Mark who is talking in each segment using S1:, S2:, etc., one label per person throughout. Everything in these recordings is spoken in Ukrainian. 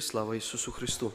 S1: Слава Ісусу Христу!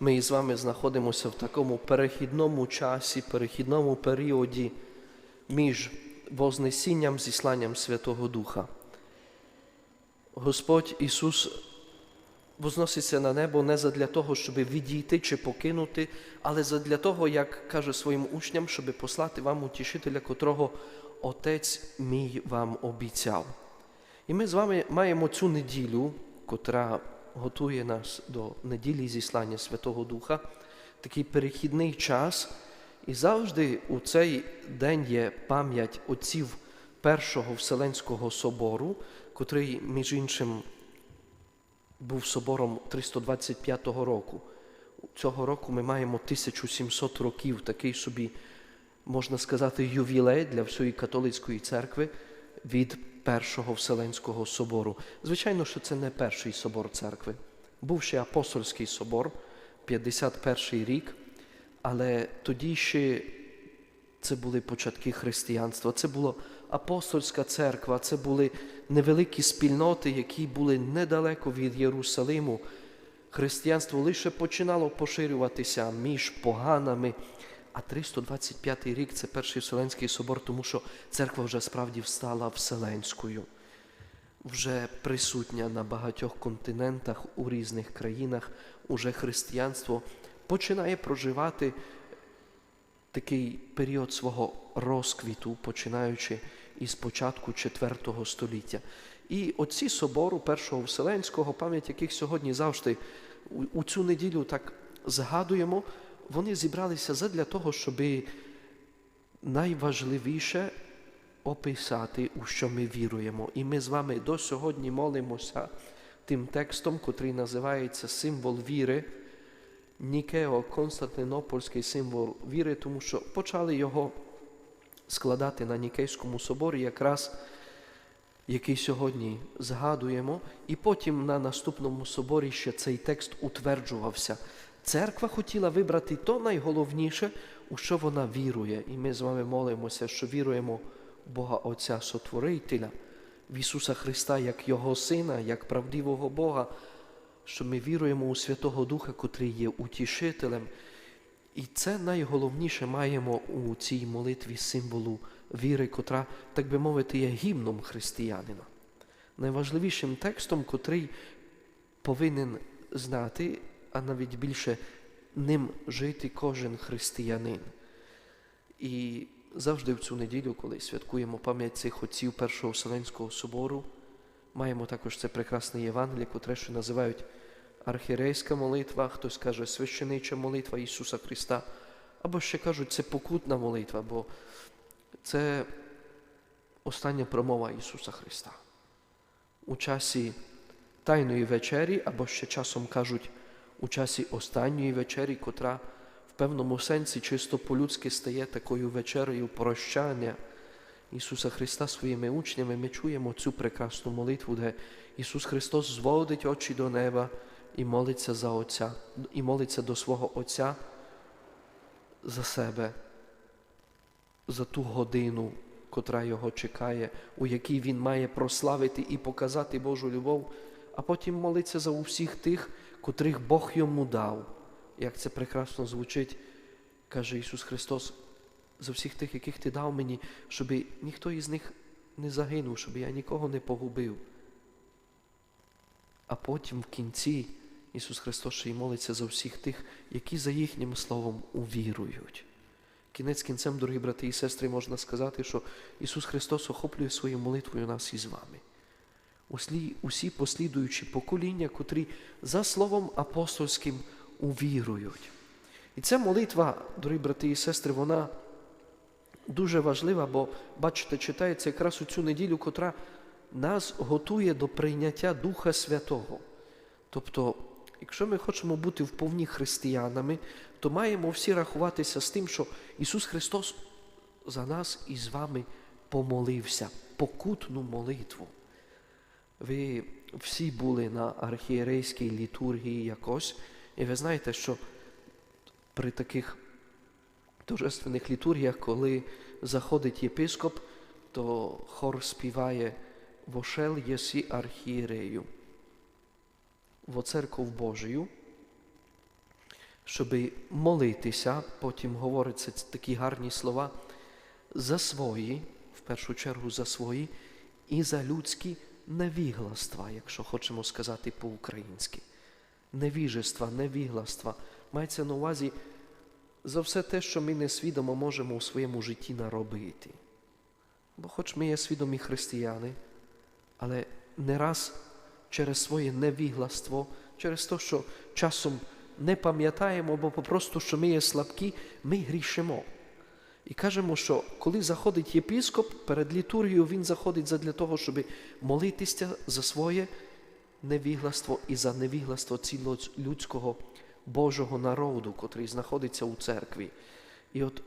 S1: Ми з вами знаходимося в такому перехідному часі, перехідному періоді між Вознесінням зісланням Святого Духа. Господь Ісус возноситься на небо не задля того, щоб відійти чи покинути, але задля того, як каже своїм учням, щоб послати вам утішителя, котрого Отець мій вам обіцяв. І ми з вами маємо цю неділю, котра готує нас до неділі зіслання Святого Духа, такий перехідний час. І завжди у цей день є пам'ять отців Першого Вселенського собору, котрий, між іншим, був собором 325 року. Цього року ми маємо 1700 років, такий собі, можна сказати, ювілей для всієї католицької церкви від Першого Вселенського собору. Звичайно, що це не перший собор церкви. Був ще апостольський собор, 51 рік, але тоді ще це були початки християнства, це була апостольська церква, це були невеликі спільноти, які були недалеко від Єрусалиму. Християнство лише починало поширюватися між поганами. А 325 рік це перший Вселенський собор, тому що церква вже справді встала вселенською, вже присутня на багатьох континентах у різних країнах. Уже християнство починає проживати такий період свого розквіту, починаючи із початку IV століття. І оці собору Першого Вселенського, пам'ять яких сьогодні завжди у цю неділю так згадуємо, вони зібралися задля того, щоб найважливіше описати, у що ми віруємо. І ми з вами до сьогодні молимося тим текстом, котрий називається Символ віри. Нікео, Константинопольський символ віри, тому що почали його складати на Нікейському соборі, якраз який сьогодні згадуємо, і потім на наступному соборі ще цей текст утверджувався. Церква хотіла вибрати то найголовніше, у що вона вірує. І ми з вами молимося, що віруємо в Бога Отця Сотворителя, в Ісуса Христа як Його Сина, як правдивого Бога, що ми віруємо у Святого Духа, котрий є утішителем. І це найголовніше маємо у цій молитві символу віри, котра, так би мовити, є гімном християнина. Найважливішим текстом, котрий повинен знати, а навіть більше ним жити кожен християнин. І завжди в цю неділю, коли святкуємо пам'ять цих отців Першого Вселенського собору, маємо також це прекрасне Євангеліє, котре ще називають архірейська молитва, хтось каже священича молитва Ісуса Христа, або ще кажуть, це покутна молитва, бо це остання промова Ісуса Христа. У часі Тайної вечері, або ще часом кажуть, у часі останньої вечері, котра в певному сенсі чисто по-людськи стає такою вечерею прощання Ісуса Христа своїми учнями, ми чуємо цю прекрасну молитву, де Ісус Христос зводить очі до неба і молиться за Отця, і молиться до свого Отця за себе, за ту годину, котра його чекає, у якій Він має прославити і показати Божу любов, а потім молиться за усіх тих, котрих Бог йому дав. Як це прекрасно звучить, каже Ісус Христос, за всіх тих, яких ти дав мені, щоб ніхто із них не загинув, щоб я нікого не погубив. А потім в кінці Ісус Христос ще й молиться за всіх тих, які за їхнім словом увірують. Кінець кінцем, дорогі брати і сестри, можна сказати, що Ісус Христос охоплює своєю молитвою нас із вами. Усі послідуючі покоління, котрі за словом апостольським увірують. І ця молитва, дорогі брати і сестри, вона дуже важлива, бо, бачите, читається якраз у цю неділю, котра нас готує до прийняття Духа Святого. Тобто, якщо ми хочемо бути вповні християнами, то маємо всі рахуватися з тим, що Ісус Христос за нас і з вами помолився, покутну молитву. Ви всі були на архієрейській літургії якось, і ви знаєте, що при таких торжественних літургіях, коли заходить єпископ, то хор співає вошел єсі архієрею, во церков Божию, щоб молитися, потім говориться такі гарні слова, за свої, в першу чергу за свої, і за людські невігластва, якщо хочемо сказати по-українськи. Невіжества, невігластва. Мається на увазі за все те, що ми несвідомо можемо у своєму житті наробити. Бо хоч ми є свідомі християни, але не раз через своє невігластво, через те, що часом не пам'ятаємо, бо попросту, що ми є слабкі, ми грішимо. І кажемо, що коли заходить єпіскоп перед літургією, він заходить для того, щоб молитися за своє невігластво і за невігластво цілого людського Божого народу, котрий знаходиться у церкві. І от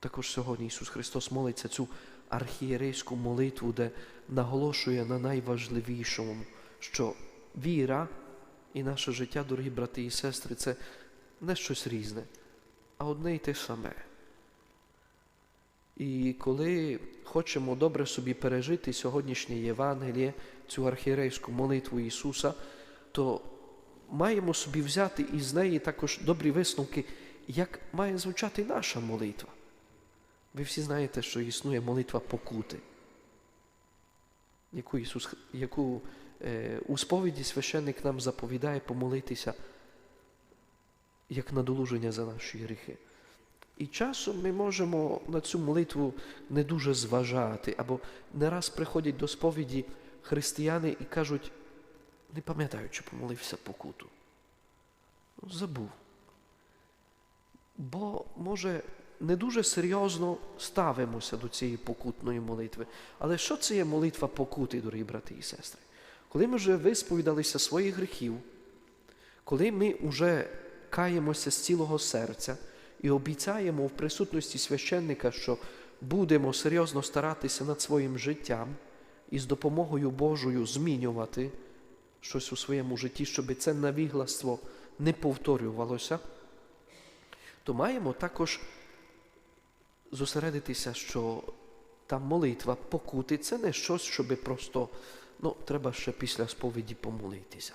S1: також сьогодні Ісус Христос молиться цю архієрейську молитву, де наголошує на найважливішому, що віра і наше життя, дорогі брати і сестри, це не щось різне, а одне й те саме. І коли хочемо добре собі пережити сьогоднішнє Євангеліє, цю архієрейську молитву Ісуса, то маємо собі взяти із неї також добрі висновки, як має звучати наша молитва. Ви всі знаєте, що існує молитва покути, яку Ісус, яку е, у сповіді священник нам заповідає помолитися як надолуження за наші гріхи. І часом ми можемо на цю молитву не дуже зважати, або не раз приходять до сповіді християни і кажуть, не пам'ятаю, чи помолився покуту. Ну, забув. Бо, може, не дуже серйозно ставимося до цієї покутної молитви. Але що це є молитва покути, дорогі брати і сестри? Коли ми вже висповідалися своїх гріхів, коли ми вже каємося з цілого серця і обіцяємо в присутності священника, що будемо серйозно старатися над своїм життям і з допомогою Божою змінювати щось у своєму житті, щоб це навігластво не повторювалося, то маємо також зосередитися, що та молитва покути це не щось, щоб просто ну, треба ще після сповіді помолитися.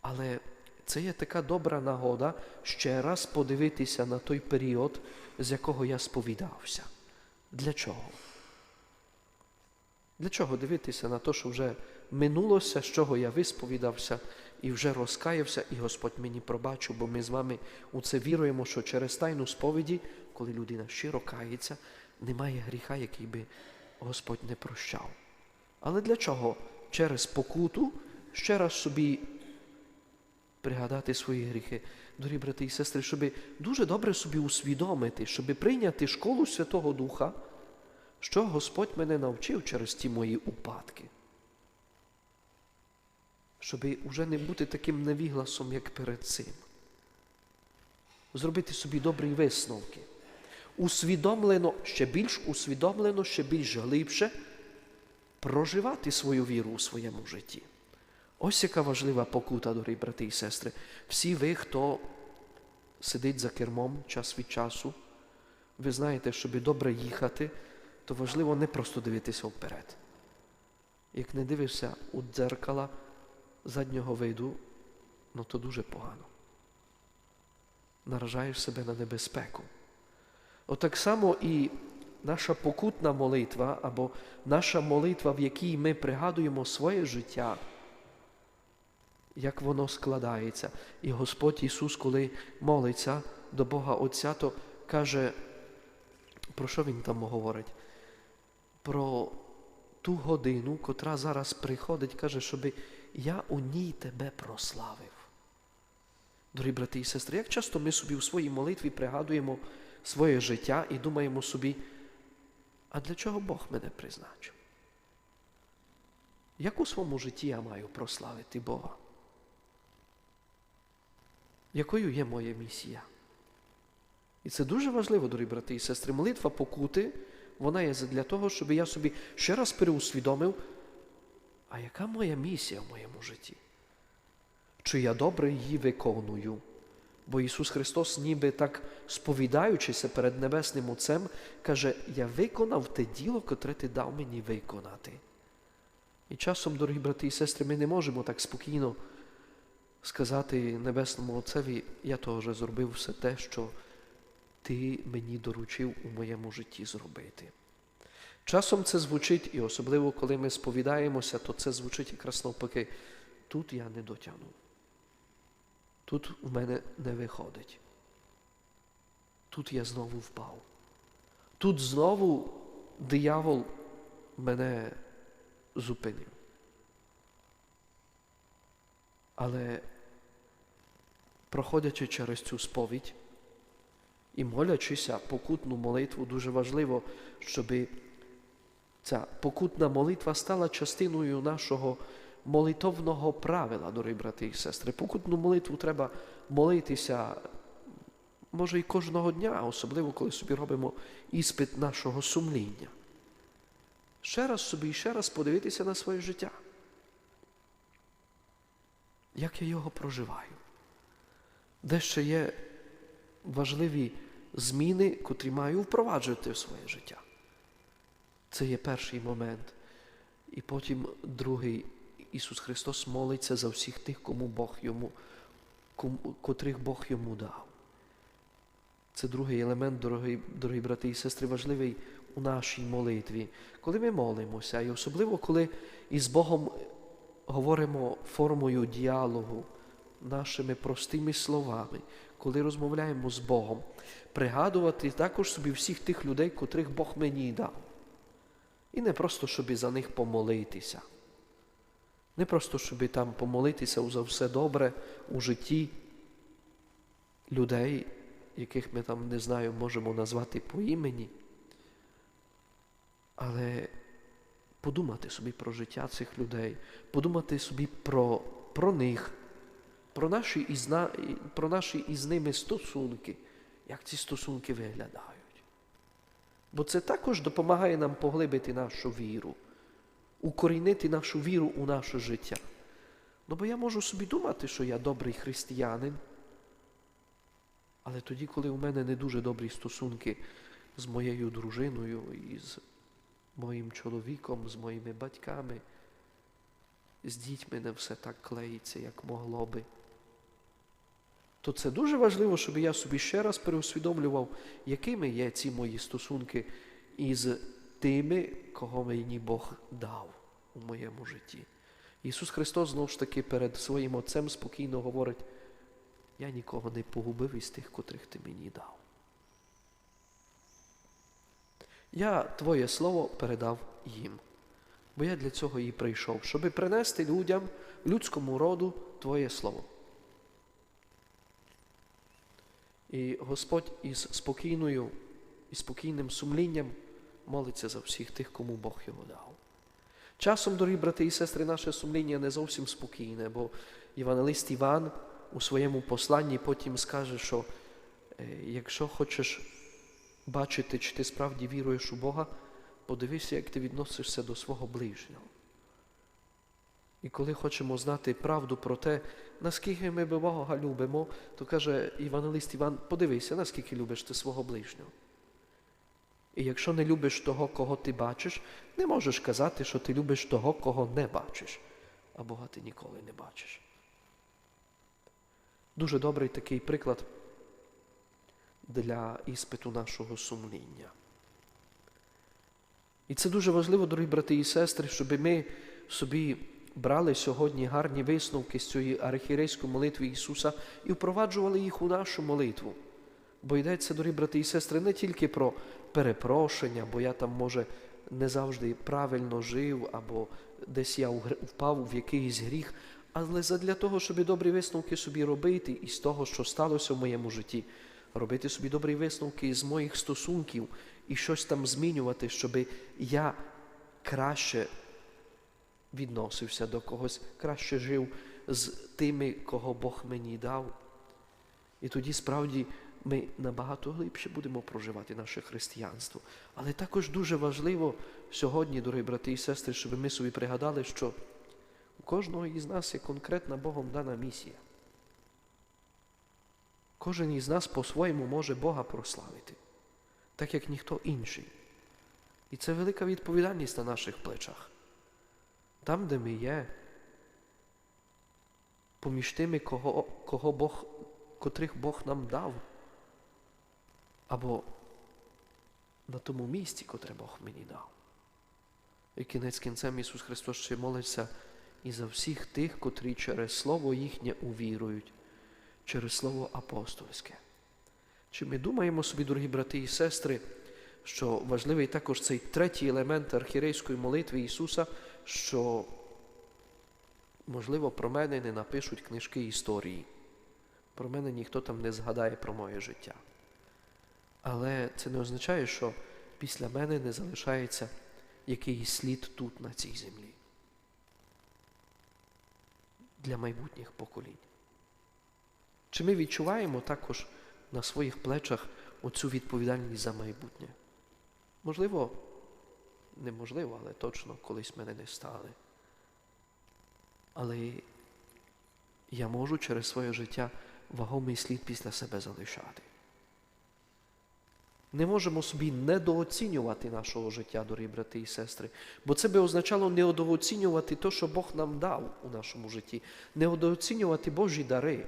S1: Але це є така добра нагода ще раз подивитися на той період, з якого я сповідався. Для чого? Для чого дивитися на те, що вже минулося, з чого я висповідався і вже розкаявся, і Господь мені пробачив, бо ми з вами у це віруємо, що через тайну сповіді, коли людина щиро кається, немає гріха, який би Господь не прощав. Але для чого? Через покуту ще раз собі пригадати свої гріхи, дорогі брати і сестри, щоб дуже добре собі усвідомити, щоб прийняти школу Святого Духа, що Господь мене навчив через ті мої упадки. Щоб уже не бути таким невігласом, як перед цим. Зробити собі добрі висновки. Усвідомлено, ще більш усвідомлено, ще більш глибше проживати свою віру у своєму житті. Ось яка важлива покута, дорогі брати і сестри. Всі ви, хто сидить за кермом час від часу, ви знаєте, щоб добре їхати, то важливо не просто дивитися вперед. Як не дивишся у дзеркала заднього виду, ну то дуже погано. Наражаєш себе на небезпеку. Отак само і наша покутна молитва або наша молитва, в якій ми пригадуємо своє життя як воно складається. І Господь Ісус, коли молиться до Бога Отця, то каже, про що Він там говорить? Про ту годину, котра зараз приходить, каже, щоб я у ній тебе прославив. Дорогі брати і сестри, як часто ми собі у своїй молитві пригадуємо своє життя і думаємо собі, а для чого Бог мене призначив? Як у своєму житті я маю прославити Бога? Якою є моя місія. І це дуже важливо, дорогі брати і сестри. Молитва покути, вона є для того, щоб я собі ще раз переусвідомив, а яка моя місія в моєму житті? Чи я добре її виконую? Бо Ісус Христос, ніби так сповідаючися перед Небесним Отцем, каже: Я виконав те діло, котре ти дав мені виконати. І часом, дорогі брати і сестри, ми не можемо так спокійно сказати Небесному Отцеві, я то вже зробив все те, що ти мені доручив у моєму житті зробити. Часом це звучить, і особливо коли ми сповідаємося, то це звучить якраз навпаки. Тут я не дотягну. Тут у мене не виходить. Тут я знову впав. Тут знову диявол мене зупинив. Але проходячи через цю сповідь і молячися покутну молитву, дуже важливо, щоб ця покутна молитва стала частиною нашого молитовного правила, дорогі брати і сестри. Покутну молитву треба молитися, може, і кожного дня, особливо коли собі робимо іспит нашого сумління. Ще раз собі і ще раз подивитися на своє життя. Як я його проживаю? Де ще є важливі зміни, котрі маю впроваджувати в своє життя? Це є перший момент. І потім другий Ісус Христос молиться за всіх тих, кому Бог йому, кому, котрих Бог йому дав. Це другий елемент, дорогі, дорогі брати і сестри, важливий у нашій молитві. Коли ми молимося, і особливо коли із Богом говоримо формою діалогу, нашими простими словами, коли розмовляємо з Богом, пригадувати також собі всіх тих людей, котрих Бог мені дав. І не просто, щоб за них помолитися. Не просто, щоб там помолитися за все добре у житті людей, яких ми там, не знаю, можемо назвати по імені, але подумати собі про життя цих людей, подумати собі про, про них, про наші, із, про наші із ними стосунки, як ці стосунки виглядають. Бо це також допомагає нам поглибити нашу віру, укорінити нашу віру у наше життя. Ну бо я можу собі думати, що я добрий християнин, але тоді, коли у мене не дуже добрі стосунки з моєю дружиною, і з моїм чоловіком, з моїми батьками, з дітьми не все так клеїться, як могло би то це дуже важливо, щоб я собі ще раз переусвідомлював, якими є ці мої стосунки із тими, кого мені Бог дав у моєму житті. Ісус Христос знову ж таки перед своїм Отцем спокійно говорить, я нікого не погубив із тих, котрих ти мені дав. Я Твоє Слово передав їм, бо я для цього і прийшов, щоби принести людям, людському роду Твоє Слово. І Господь із спокійною і спокійним сумлінням молиться за всіх тих, кому Бог його дав. Часом, дорогі брати і сестри, наше сумління не зовсім спокійне, бо Євангелист Іван у своєму посланні потім скаже, що е, якщо хочеш бачити, чи ти справді віруєш у Бога, подивися, як ти відносишся до свого ближнього. І коли хочемо знати правду про те, наскільки ми Бога любимо, то каже Івангелист Іван, подивися, наскільки любиш ти свого ближнього. І якщо не любиш того, кого ти бачиш, не можеш казати, що ти любиш того, кого не бачиш, а Бога ти ніколи не бачиш. Дуже добрий такий приклад для іспиту нашого сумління. І це дуже важливо, дорогі брати і сестри, щоб ми собі брали сьогодні гарні висновки з цієї архірейської молитви Ісуса і впроваджували їх у нашу молитву. Бо йдеться, дорогі брати і сестри, не тільки про перепрошення, бо я там, може, не завжди правильно жив, або десь я впав в якийсь гріх, але задля того, щоб добрі висновки собі робити із того, що сталося в моєму житті, робити собі добрі висновки з моїх стосунків і щось там змінювати, щоб я краще відносився до когось, краще жив з тими, кого Бог мені дав. І тоді справді ми набагато глибше будемо проживати наше християнство. Але також дуже важливо сьогодні, дорогі брати і сестри, щоб ми собі пригадали, що у кожного із нас є конкретна Богом дана місія. Кожен із нас по-своєму може Бога прославити, так як ніхто інший. І це велика відповідальність на наших плечах. Там, де ми є, поміж тими, кого, кого Бог, котрих Бог нам дав, або на тому місці, котре Бог мені дав. І кінець кінцем Ісус Христос ще молиться і за всіх тих, котрі через Слово їхнє увірують, через Слово апостольське. Чи ми думаємо собі, дорогі брати і сестри, що важливий також цей третій елемент архірейської молитви Ісуса, що, можливо, про мене не напишуть книжки історії. Про мене ніхто там не згадає про моє життя. Але це не означає, що після мене не залишається якийсь слід тут, на цій землі. Для майбутніх поколінь. Чи ми відчуваємо також на своїх плечах оцю відповідальність за майбутнє? Можливо, неможливо, але точно колись мене не стали. Але я можу через своє життя вагомий слід після себе залишати. Не можемо собі недооцінювати нашого життя, дорогі брати і сестри, бо це би означало недооцінювати те, що Бог нам дав у нашому житті, недооцінювати Божі дари.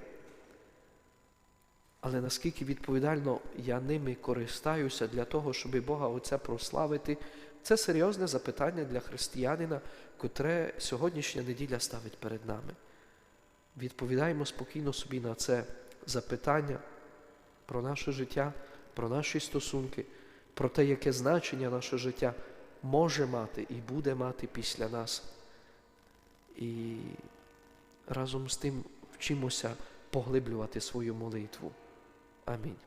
S1: Але наскільки відповідально я ними користаюся для того, щоб Бога Отця прославити, це серйозне запитання для християнина, котре сьогоднішня неділя ставить перед нами. Відповідаємо спокійно собі на це запитання про наше життя, про наші стосунки, про те, яке значення наше життя може мати і буде мати після нас. І разом з тим вчимося поглиблювати свою молитву. Амінь.